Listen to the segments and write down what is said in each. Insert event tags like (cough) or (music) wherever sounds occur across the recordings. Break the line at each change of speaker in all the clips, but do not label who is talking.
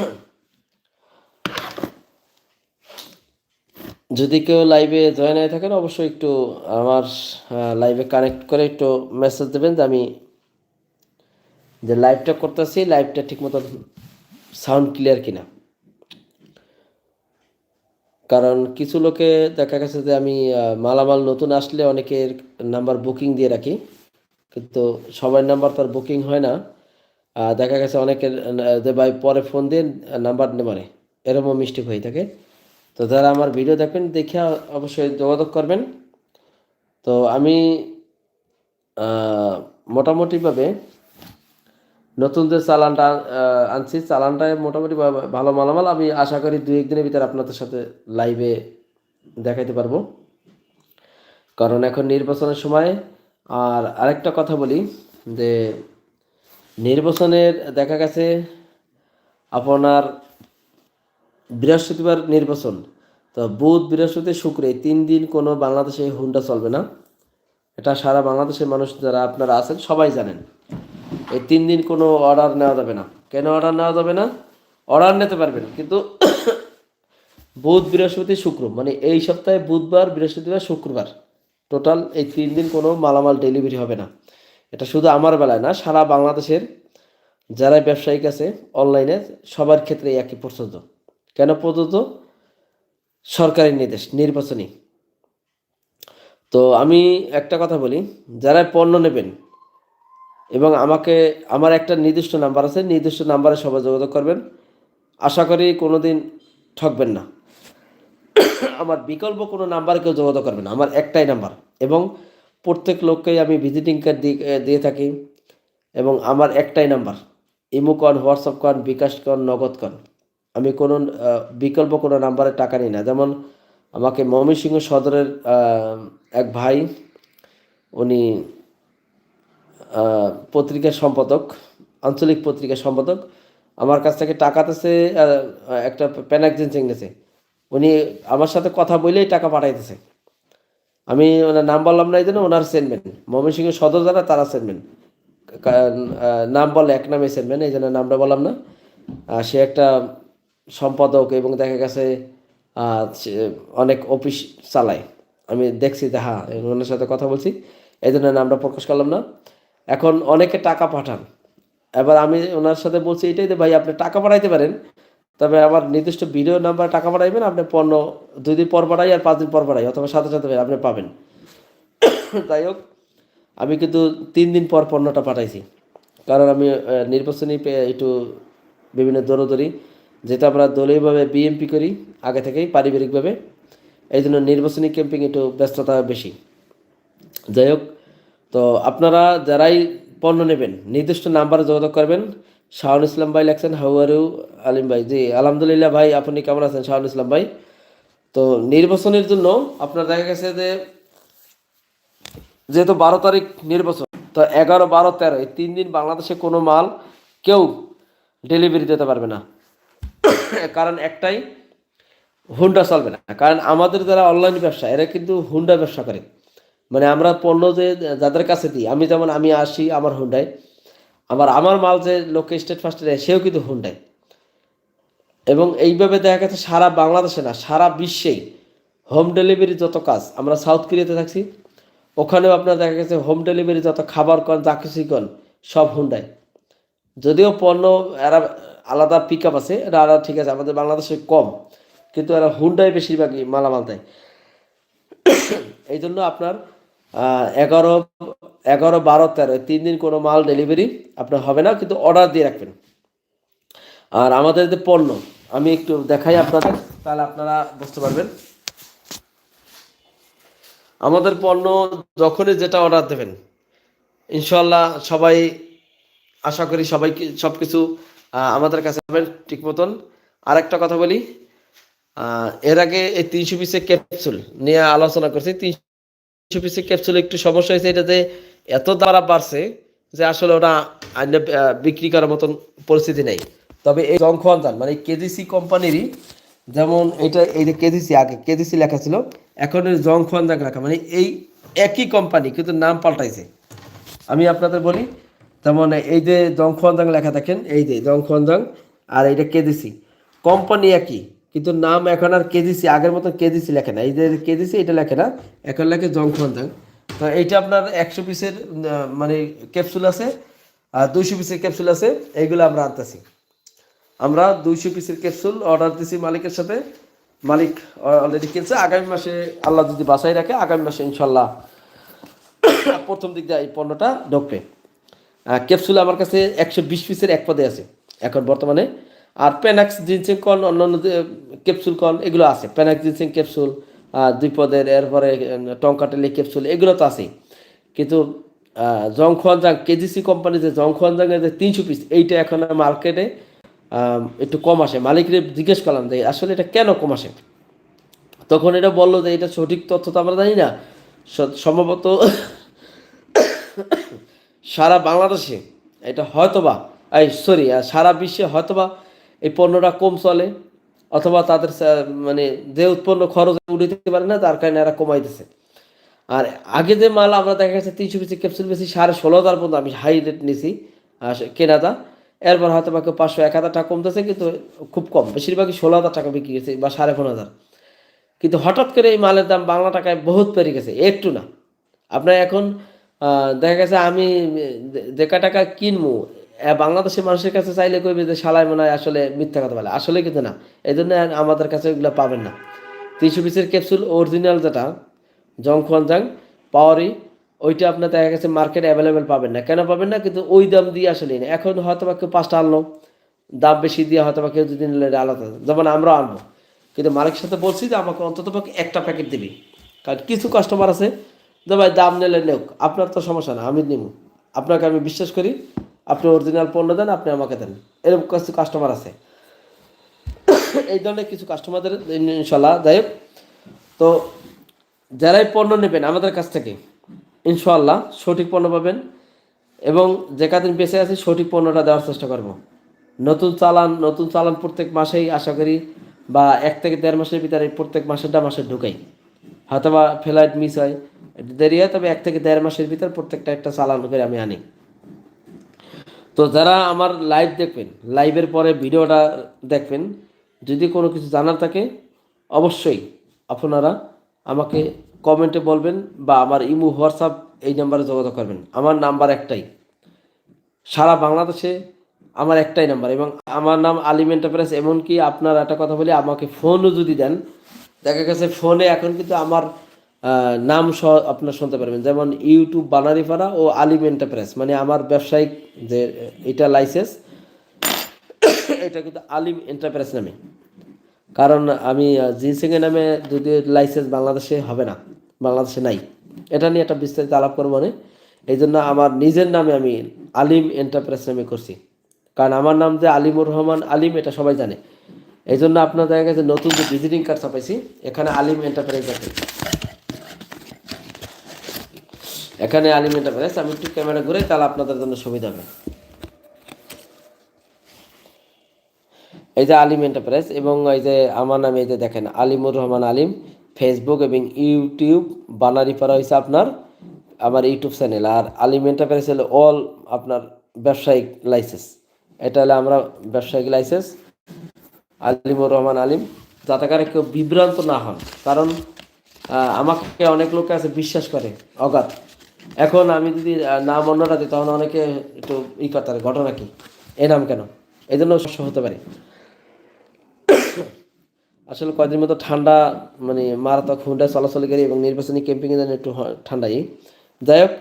(coughs) যদি কেউ লাইভে জয়েন হয়ে থাকেন, অবশ্যই একটু আমার লাইভে কানেক্ট করে একটু মেসেজ দেবেন যে আমি যে লাইভটা করতেছি লাইভটা ঠিক মতো সাউন্ড ক্লিয়ার কিনা। কারণ কিছু লোকে দেখা গেছে যে আমি মালামাল নতুন আসলে অনেকের নাম্বার বুকিং দিয়ে রাখি, কিন্তু সবার নাম্বার তার বুকিং হয় না। দেখা গেছে অনেকের ভাই পরে ফোন দিয়ে নাম্বার নেবারে এরকম মিস্টেক হয়ে থাকে। তো যারা আমার ভিডিও দেখবেন দেখে অবশ্যই যোগাযোগ করবেন। তো আমি মোটামুটিভাবে নতুন যে চালানটা আনছি, চালানটায় মোটামুটি ভালো মালামাল। আমি আশা করি দু একদিনের ভিতরে আপনাদের সাথে লাইভে দেখাইতে পারব। কারণ এখন নির্বাচনের সময়, আর আরেকটা কথা বলি, যে নির্বাচনের, দেখা গেছে আপনার বৃহস্পতিবার নির্বাচন। তো বুধ, বৃহস্পতি, শুক্র এই তিন দিন কোনো বাংলাদেশে হুন্ডা চলবে না। এটা সারা বাংলাদেশের মানুষ যারা আপনারা আছেন সবাই জানেন। এই তিন দিন কোনো অর্ডার নেওয়া যাবে না। কেন অর্ডার নেওয়া যাবে না? অর্ডার নিতে পারবেন, কিন্তু বুধ, বৃহস্পতি, শুক্র মানে এই সপ্তাহে বুধবার, বৃহস্পতিবার, শুক্রবার, টোটাল এই তিন দিন কোনো মালামাল ডেলিভারি হবে না। এটা শুধু আমার বেলায় না, সারা বাংলাদেশের যারা ব্যবসায়িক আছে অনলাইনে সবার ক্ষেত্রে একই প্রযোজ্য কেন প্রযোজ্য সরকারি নির্দেশ, নির্বাচনী। তো আমি একটা কথা বলি যারা পণ্য নেবেন এবং আমাকে, আমার একটা নির্দিষ্ট নাম্বার আছে, নির্দিষ্ট নাম্বারে সবাই যোগাযোগ করবেন। আশা করি কোনো দিন ঠকবেন না। আমার বিকল্প কোনো নাম্বারে কেউ যোগাযোগ করবেন আমার একটাই নাম্বার এবং প্রত্যেক লোককেই আমি ভিজিটিং কার্ড দিয়ে থাকি এবং আমার একটাই নাম্বার ইমো কন, হোয়াটসঅ্যাপ কন, বিকাশ কন, নগদ কন। আমি কোনো বিকল্প কোনো নাম্বারে টাকা নিই না। যেমন আমাকে ময়মনসিংহ সদরের এক ভাই, উনি পত্রিকার সম্পাদক, আঞ্চলিক পত্রিকার সম্পাদক, আমার কাছ থেকে টাকা দিতেছে একটা প্যানাক জিন্স নিয়েছে উনি আমার সাথে কথা বলেই টাকা পাঠাইতেছে। আমি ওনার নাম বললাম না এই জন্য ওনার সেনমেন ময়মনসিংহ সদর যারা, তারা সেনমেন নাম বলে এক নামে সেনমেন এই জন্য নামটা বললাম না। সে একটা সম্পাদক এবং দেখা গেছে অনেক অফিস চালায়। আমি দেখছি যে হ্যাঁ ওনার সাথে কথা বলছি, এই জন্য নামটা প্রকাশ করলাম না। এখন অনেকে টাকা পাঠান। এবার আমি ওনার সাথে বলছি এটাই যে ভাই, আপনি টাকা পাঠাইতে পারেন তবে আমার নির্দিষ্ট ভিডিও নাম্বার টাকা পাঠাইবেন, আপনি পণ্য দুই দিন পর পাঠাই আর পাঁচ দিন পর পাঠাই, অথবা সাথে সাথে আপনি পাবেন। যাই হোক, আমি কিন্তু তিন দিন পর পণ্যটা পাঠাইছি। কারণ আমি নির্বাচনী একটু বিভিন্ন দৌড়দৌড়ি যেটা আমরা দলীয়ভাবে বিএমপি করি, আগে থেকেই পারিবারিকভাবে এই জন্য নির্বাচনী ক্যাম্পিং একটু ব্যস্ততা বেশি। যাই হোক, তো আপনারা যারাই পণ্য নেবেন, নির্দিষ্ট নাম্বারে যোগাযোগ করবেন শাহুল ইসলাম ভাই লেখছেন হাউয়ারু আলিম ভাই। জি, আলহামদুলিল্লাহ ভাই, আপনি কেমন আছেন শাহন ইসলাম ভাই? তো নির্বাচনের জন্য আপনার দেখা গেছে যে, যেহেতু বারো তারিখ নির্বাচন, তো এগারো, বারো, তেরো, এই তিন দিন বাংলাদেশে কোনো মাল কেউ ডেলিভারি দিতে পারবে না। কারণ একটাই, হুন্ডা চলবে না। কারণ আমাদের যারা অনলাইন ব্যবসা, এরা কিন্তু হুন্ডা ব্যবসা করে মানে আমরা পণ্য যে যাদের কাছে দিই, আমি যেমন, আমি আসি আমার হুন্ডায় আমার আমার মাল যে লোকে স্টেট ফার্স্টে দেয়, সেও কিন্তু হুন্ডায় এবং এইভাবে দেখা গেছে সারা বাংলাদেশে না, সারা বিশ্বেই হোম ডেলিভারি যত কাজ, আমরা সাউথ কোরিয়াতে থাকছি, ওখানেও আপনার দেখা গেছে হোম ডেলিভারি যত খাবার কন, যা কিছুই কন, সব হুন্ডায় যদিও পণ্য এরা আলাদা পিক আপ আছে, এটা আলাদা ঠিক আছে, আমাদের বাংলাদেশে কম, কিন্তু এরা হুন্ডাই বেশিরভাগই মালামাল দেয়। এই জন্য আপনার এগারো এগারো, বারো, তেরো তিন দিন কোনো মাল ডেলিভারি আপনার হবে না, কিন্তু অর্ডার দিয়ে রাখবেন। আর আমাদের যে পণ্য, আমি একটু দেখাই আপনাদের, তাহলে আপনারা বুঝতে পারবেন। আমাদের পণ্য যখনই যেটা অর্ডার দেবেন ইনশাল্লাহ সবাই, আশা করি সবাই সব কিছু আমাদের কাছে পাবেন ঠিক মতন। আর একটা কথা বলি এর আগে এই তিনশো পিসের ক্যাপসুল নিয়ে আলোচনা করছি, তিনশো পিসের ক্যাপসুল একটু সমস্যা হয়েছে, এটাতে এত দ্বারা বাড়ছে যে আসলে ওটা বিক্রি করার মতন পরিস্থিতি নেই। তবে এই জংখওয়ান মানে কেজিসি কোম্পানিরই যেমন এটা, এই যে কেজিসি আগে কেজিসি লেখা ছিল, এখন জং জংখওয়ান লেখা মানে এই একই কোম্পানি কিন্তু নাম পাল্টাইছে। আমি আপনাদের বলি, যেমন এই যে জং জংখওয়ানজাং লেখা দেখেন, এই যে জং জংখওয়ানজাং আর এইটা কেজিসি কোম্পানি একই। কিন্তু নাম এখন আর কেজিসি আগের মতো কেজিসি লেখে না। এই যে কেজিসি এটা লেখে না। এখন লেখে জংখন জাং তো এইটা আপনার একশো পিসের মানে ক্যাপসুল আছে, আর দুইশো পিসের ক্যাপসুল আছে, এইগুলো আমরা আনতেছি। আমরা দুইশো পিসের ক্যাপসুল অর্ডার দিছি মালিকের সাথে। মালিক অলরেডি কিনছে। আগামী মাসে আল্লাহ যদি বাসায় রাখে, আগামী মাসে ইনশাল্লাহ প্রথম দিক দিয়ে এই পণ্যটা ঢুকবে। ক্যাপসুল আমার কাছে একশো বিশ পিসের এক পদে আছে। এখন বর্তমানে আর প্যানাক্স জিনসিং কন অন্যান্য ক্যাপসুল কন এগুলো আছে। প্যানাক্স জিনসিং ক্যাপসুল দুই পদের এরপরে টঙ্কাটেলি ক্যাপসুল এগুলো তো আছে কিন্তু জংখোয়ান জাং কেজিসি কোম্পানি যে জংখোয়ান জাংয়ের যে তিনশো পিস এইটা এখন মার্কেটে একটু কম আসে। মালিকরে জিজ্ঞেস করলাম যে, আসলে এটা কেন কম আসে? তখন এটা বলল যে, এটা সঠিক তথ্য তো আমরা জানি না। সম্ভবত সারা বাংলাদেশে, এটা হয়তোবা, এই সরি সারা বিশ্বে হয়তোবা এই পণ্যটা কম চলে, অথবা তাদের মানে যে উৎপন্ন খরচ উঠাতে পারে না, তার কারণে এরা কমাইতেছে। আর আগে যে মাল আমরা দেখা গেছে তিনশো পিসি ক্যাপসুল বেশি, সাড়ে ষোলো হাজার পর্যন্ত আমি হাই রেট নিছি কেনাটা এরপর হয়তো বা কেউ পাঁচশো, এক হাজার টাকা কমতেছে, কিন্তু খুব কম। বেশিরভাগই ষোলো হাজার টাকা বিক্রি গেছে বা সাড়ে পনেরো হাজার। কিন্তু হঠাৎ করে এই মালের দাম বাংলা টাকায় বহুত বেড়ে গেছে, একটু না। আপনার এখন দেখা গেছে আমি যে টাকা কিনবো বাংলাদেশের মানুষের কাছে চাইলে কইবে যে সালাই মনে হয় আসলে মিথ্যা কথা বলে। আসলে কিন্তু না। এই জন্য আমাদের কাছে ওইগুলো পাবেন না। তিনশো পিসের ক্যাপসুল অরিজিনাল যেটা জংখন জাং পাওয়ারি, ওইটা আপনার দেখা গেছে মার্কেটে অ্যাভেলেবেল পাবেন না। কেন পাবেন না? কিন্তু ওই দাম দিয়ে আসলে না। এখন হয়তো বা কেউ পাঁচটা আনলো, দাম বেশি দিয়ে হয়তো বা কেউ যদি আলাদা। যেমন আমরা আনব। কিন্তু মালিকের সাথে বলছি যে আমাকে অন্তত পক্ষে একটা প্যাকেট দিবি। কারণ কিছু কাস্টমার আছে, যে ভাই দাম নিলে নেওক আপনার তো সমস্যা না, আমি নিব আপনাকে আমি বিশ্বাস করি আপনি অরিজিনাল পণ্য দেন, আপনি আমাকে দেন। এরকম কিছু কাস্টমার আছে। এই ধরনের কিছু কাস্টমারদের ইনশাল্লাহ যাই হোক। তো যারাই পণ্য নেবেন, আমাদের কাছ থেকে ইনশাল্লাহ সঠিক পণ্য পাবেন এবং যে কাদিন বেঁচে আছে, সঠিক পণ্যটা দেওয়ার চেষ্টা করব। নতুন চালান নতুন চালান প্রত্যেক মাসেই আশা করি বা এক থেকে দেড় মাসের ভিতরে প্রত্যেক মাসেরটা মাসে ঢুকাই। হয়তো বা ফ্লাইট মিস হয়, দেরি হয়, তবে এক থেকে দেড় মাসের ভিতর প্রত্যেকটা একটা চালান করে আমি আনি। তো যারা আমার লাইভ দেখবেন লাইভের পরে ভিডিওটা দেখবেন, যদি কোনো কিছু জানার থাকে, অবশ্যই আপনারা আমাকে কমেন্টে বলবেন বা আমার ইমো, হোয়াটসঅ্যাপ এই নাম্বারে যোগাযোগ করবেন। আমার নাম্বার একটাই। সারা বাংলাদেশে আমার একটাই নাম্বার এবং আমার নাম আলিম এন্টারপ্রাইজ এমনকি আপনার একটা কথা বলি, আমাকে ফোনও যদি দেন, দেখা গেছে ফোনে এখন কিন্তু আমার নাম সহ আপনার শুনতে পারবেন। যেমন ইউটিউব বানারিপাড়া ও আলিম এন্টারপ্রাইজ মানে আমার ব্যবসায়িক যে, এটা লাইসেন্স এটা কিন্তু আলিম এন্টারপ্রাইজ নামে। কারণ আমি জিনসিংয়ের নামে যদি লাইসেন্স বাংলাদেশে হবে না, বাংলাদেশে নাই। এটা নিয়ে একটা বিস্তারিত আলাপ করব মানে এই জন্য আমার নিজের নামে আমি আলিম এন্টারপ্রাইজ নামে করছি। কারণ আমার নাম যে আলিমুর রহমান আলিম, এটা সবাই জানে। এই জন্য আপনার গেছে নতুন যে ভিজিটিং কার্ড ছাপাইছি এখানে আলিম এন্টারপ্রাইজ আছে। এখানে আলিম এন্টারপ্রাইজ আমি একটু ক্যামেরা ঘুরে তাহলে আপনাদের জন্য সুবিধা হবে। এই যে আলিম এন্টারপ্রাইজ এবং এই যে আমার নামে এই যে দেখেন, আলিমুর রহমান আলিম ফেসবুক এবং ইউটিউব বানারিপাড়া হয়েছে আপনার, আমার ইউটিউব চ্যানেল আর আলিম এন্টারপ্রাইজ হলো অল আপনার ব্যবসায়িক লাইসেন্স এটা হলো আমরা ব্যবসায়িক লাইসেন্স আলিমুর রহমান আলিম, যাতে করে কেউ বিভ্রান্ত না হন। কারণ আমাকে অনেক লোক আছে, বিশ্বাস করে, অগাধ। এখন আমি যদি নাম অন্যরা দিই তখন অনেকে একটু ই করতে ঘটনা কি? এ নাম কেন? এই জন্য হতে পারে। আসলে কয়েকদিন মতো ঠান্ডা মানে মারাত্মক হুন্ডা চলাচলকারী এবং নির্বাচনী ক্যাম্পিংয়ে যেন একটু ঠান্ডাই যাই হোক,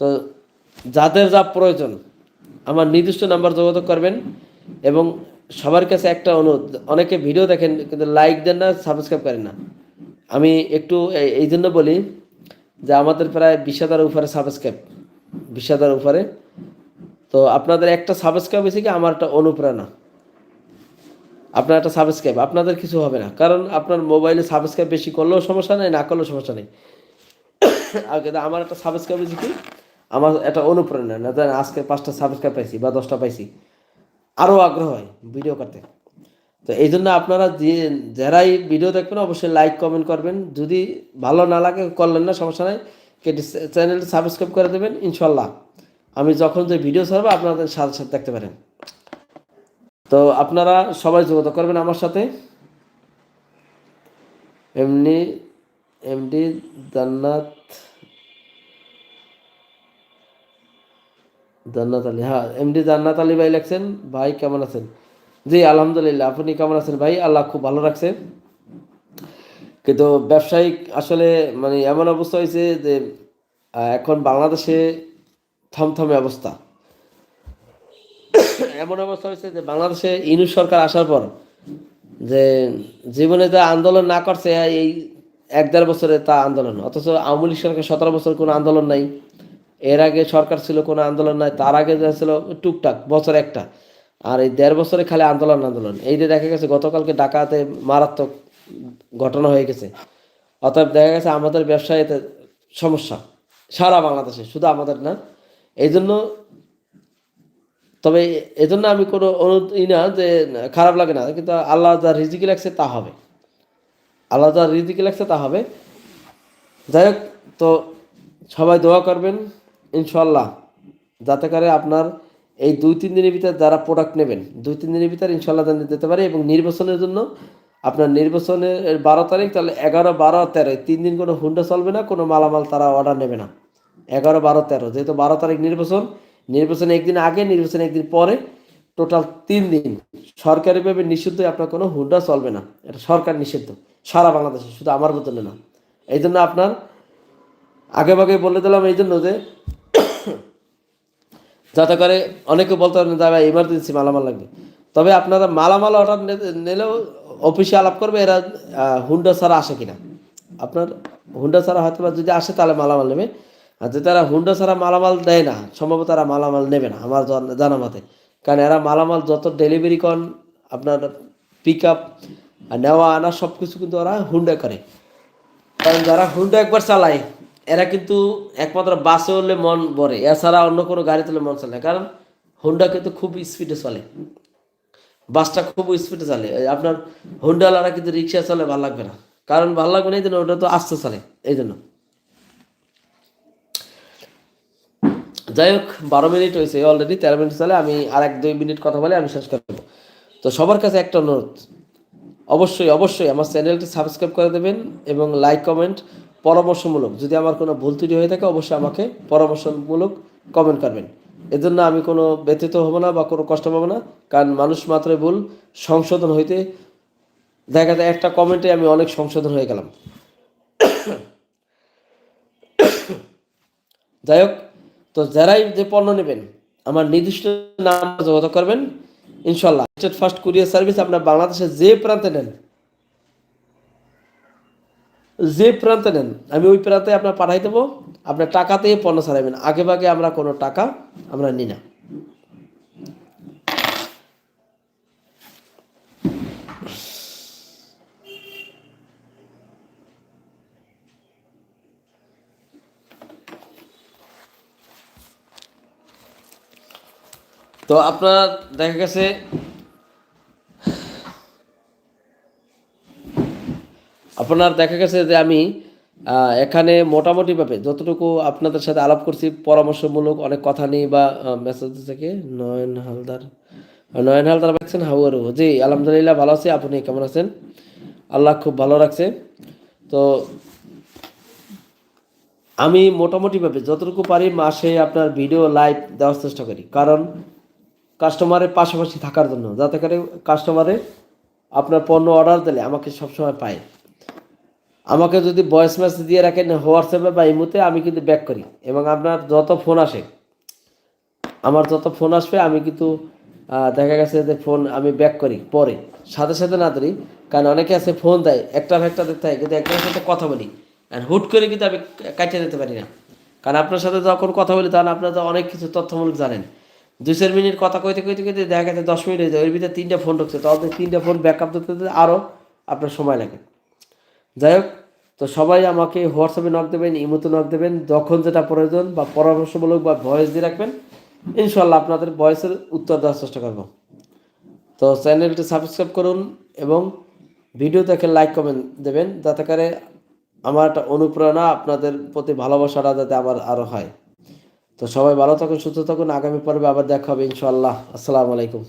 তো যাদের যা প্রয়োজন, আমার নির্দিষ্ট নাম্বার যোগাযোগ করবেন এবং সবার কাছে একটা অনুরোধ, অনেকে ভিডিও দেখেন, কিন্তু লাইক দেন না সাবস্ক্রাইব করেন না। আমি একটু এই জন্য বলি যে আমাদের প্রায় বিশ হাজার উপরে সাবস্ক্রাইব বিশ হাজার উপরে। তো আপনাদের একটা সাবস্ক্রাইব হয়েছে কি আমার একটা অনুপ্রেরণা। আপনার একটা সাবস্ক্রাইব আপনাদের কিছু হবে না। কারণ আপনার মোবাইলে সাবস্ক্রাইব বেশি করলেও সমস্যা নেই, না করলেও সমস্যা নেই। কিন্তু আমার একটা সাবস্ক্রাইব হয়েছে কি, আমার একটা অনুপ্রেরণা, না আজকে পাঁচটা সাবস্ক্রাইব পাইছি বা দশটা পাইছি। আরও আগ্রহ হয় ভিডিও করতে। তো এই জন্য আপনারা যে, যারাই ভিডিও দেখবেন, অবশ্যই লাইক কমেন্ট করবেন। যদি ভালো না লাগে, করলেন না, সমস্যা নাই। চ্যানেলটা সাবস্ক্রাইব করে দেবেন, ইনশাল্লাহ। আমি যখন যে ভিডিও ছাড়বো, আপনাদের সাথে সাথে দেখতে পারেন। তো আপনারা সবাই যোগাযোগ করবেন আমার সাথে। এমনি এমডি জান্নাত জান্নাত আলী। হ্যাঁ এমডি জান্নাত আলী ভাই লেখছেন। ভাই, কেমন আছেন? জি, আলহামদুলিল্লাহ, আপনি কেমন আছেন ভাই? আল্লাহ খুব ভালো রাখছে। কিন্তু ব্যবসায়িক আসলে মানে এমন অবস্থা হয়েছে যে এখন বাংলাদেশে থমথমে অবস্থা। এমন অবস্থা হয়েছে যে, বাংলাদেশে ইনু সরকার আসার পর যে, জীবনে যে আন্দোলন না করছে, এই এক দেড় বছরে তা আন্দোলন। অথচ আওয়ামী লীগ সরকার সতেরো বছর কোনো আন্দোলন নাই। এর আগে সরকার ছিল, কোনো আন্দোলন নাই। তার আগে যা ছিল, টুকটাক, বছর একটা। আর এই দেড় বছরে খালি আন্দোলন আন্দোলন। এই যে দেখা গেছে, গতকালকে ডাকাতে মারাত্মক ঘটনা হয়ে গেছে। অতএব দেখা গেছে, আমাদের ব্যবসায়ীতে সমস্যা সারা বাংলাদেশে, শুধু আমাদের না। এই জন্য তবে এজন্য আমি কোনো অনুরোধ ই না যে খারাপ লাগে না, কিন্তু আল্লাহ যা রিজিকি লাগছে তা হবে। আল্লাহ যা রিজিকি লাগছে তা হবে। যাই হোক, তো সবাই দোয়া করবেন ইনশাল্লাহ যাতে করে আপনার এই দুই, তিন দিনের ভিতরে যারা প্রোডাক্ট নেবেন, দুই, তিন দিনের ভিতরে ইনশাল্লাহ জানিয়ে দিতে পারে এবং নির্বাচনের জন্য আপনার নির্বাচনের বারো তারিখ, তাহলে এগারো, বারো, তেরো, তিন দিন কোনো হুন্ডা চলবে না, কোনো মালামাল তারা অর্ডার নেবে না। এগারো, বারো, তেরো, যেহেতু বারো তারিখ নির্বাচন নির্বাচন একদিন আগে, নির্বাচন একদিন পরে টোটাল তিন দিন সরকারিভাবে নিষিদ্ধ আপনার কোনো হুন্ডা চলবে না। এটা সরকার নিষিদ্ধ, সারা বাংলাদেশে, শুধু আমার বদলে না। এই জন্য আপনার আগে ভাগে বলে দিলাম এই জন্য যে যাতে করে অনেকে বলতে পারেন দাদা ইমার্জেন্সি মালামাল লাগবে। তবে আপনারা মালামাল অর্ডার নিলেও অফিসে আলাপ করবে, এরা হুন্ডা ছাড়া আসে কিনা। আপনার হুন্ডা ছাড়া হয়তো যদি আসে, তাহলে মালামাল নেবে। আর যদি তারা হুন্ডা ছাড়া মালামাল দেয় না, সম্ভবত তারা মালামাল নেবে না, আমার জানা মতে। কারণ এরা মালামাল যত ডেলিভারি করেন আপনার পিক আপ নেওয়া আনা সব কিছু কিন্তু ওরা হুন্ডা করে। কারণ যারা হুন্ডা একবার চালায় এরা কিন্তু একমাত্র বাসে হলে মন ভরে। এছাড়া অন্য কোনো গাড়িতে হলে মন চলে। কারণ হুন্ডা কিন্তু খুব স্পিডে চলে। বাসটা খুব স্পিডে চলে। আপনার হুন্ডাওয়ালারা কিন্তু রিক্সা চলে, ভালো লাগবে না। কারণ ভালো লাগবে না এই জন্য ওটা তো আস্তে চলে, এই জন্য। যাই হোক, বারো মিনিট হয়েছে অলরেডি তেরো মিনিট চলে। আমি আর এক দুই মিনিট কথা বলে আমি শেষ করব তো সবার কাছে একটা অনুরোধ। অবশ্যই অবশ্যই আমার চ্যানেলটি সাবস্ক্রাইব করে দেবেন এবং লাইক কমেন্ট পরামর্শমূলক। যদি আমার কোনো ভুল ত্রুটি হয়ে থাকে, অবশ্যই আমাকে পরামর্শমূলক কমেন্ট করবেন। এজন্য আমি কোনো ব্যতীত হব না বা কোনো কষ্ট পাবো না, কারণ মানুষ মাত্রই ভুল সংশোধন হইতে দেখা যায় একটা কমেন্টে আমি অনেক সংশোধন হয়ে গেলাম। যাই হোক, তো যারাই যে পণ্য নেবেন, আমার নির্দিষ্ট নাম যোগাযোগ করবেন। ইনশাল্লাহ ফার্স্ট কুরিয়ার সার্ভিস আপনার বাংলাদেশের যে প্রান্তে নেন যে প্রান্তে নেন, আমি ওই প্রান্তে আপনার পাঠাই দেবো। আপনার টাকাতেই পণ্য ছাড়াবেন আগে ভাগে আমরা কোনো টাকা আমরা নিই না। তো আপনার দেখা গেছে আপনার দেখা গেছে যে আমি এখানে মোটামুটিভাবে যতটুকু আপনাদের সাথে আলাপ করছি, পরামর্শমূলক অনেক কথা নেই বা মেসেজ থেকে নয়ন হালদার। নয়ন হালদার পাচ্ছেন হাউয়ারু জি, আলহামদুলিল্লাহ ভালো আছি। আপনি কেমন আছেন? আল্লাহ খুব ভালো রাখছে। তো আমি মোটামুটিভাবে যতটুকু পারি মাসে আপনার ভিডিও লাইভ দেওয়ার চেষ্টা করি। কারণ কাস্টমারের পাশাপাশি থাকার জন্য। যাতে করে কাস্টমারে আপনার পণ্য অর্ডার দিলে আমাকে সবসময় পায়। আমাকে যদি ভয়েস মেসেজ দিয়ে রাখেন হোয়াটসঅ্যাপে বা ইমুতে, আমি কিন্তু ব্যাক করি। এবং আপনার যত ফোন আসে, আমার যত ফোন আসবে, আমি কিন্তু দেখা গেছে যে ফোন আমি ব্যাক করি পরে। সাথে সাথে না ধরি, কারণ অনেকে আছে ফোন দেয়, একটা একটা দেখতে হয় কিন্তু একটার সাথে কথা বলি। আর হুট করে কিন্তু আমি কাটিয়ে দিতে পারি না। কারণ আপনার সাথে যখন কথা বলি, তখন আপনারা তো অনেক কিছু তথ্যমূলক জানেন। দুই চার মিনিট কথা কইতে কইতে কইতে দেখা গেছে দশ মিনিট হয়ে যায়, ওর ভিতরে তিনটা ফোন ঢুকছে। তখন তিনটা ফোন ব্যাক আপ দিতে আরও আপনার সময় লাগে। যাই হোক, তো সবাই আমাকে হোয়াটসঅ্যাপে নক দেবেন, ইমোতে নক দেবেন, যখন যেটা প্রয়োজন বা পরামর্শমূলক বা ভয়েস দিয়ে রাখবেন ইনশাল্লাহ আপনাদের ভয়েসের উত্তর দেওয়ার চেষ্টা করব। তো চ্যানেলটি সাবস্ক্রাইব করুন এবং ভিডিও দেখে লাইক কমেন্ট দেবেন, যাতে করে আমার একটা অনুপ্রেরণা আপনাদের প্রতি ভালোবাসাটা যাতে আমার আরও হয়। তো সবাই ভালো থাকুন, সুস্থ থাকুন, আগামী পর্বে আবার দেখা হবে ইনশাল্লাহ আসসালামু আলাইকুম।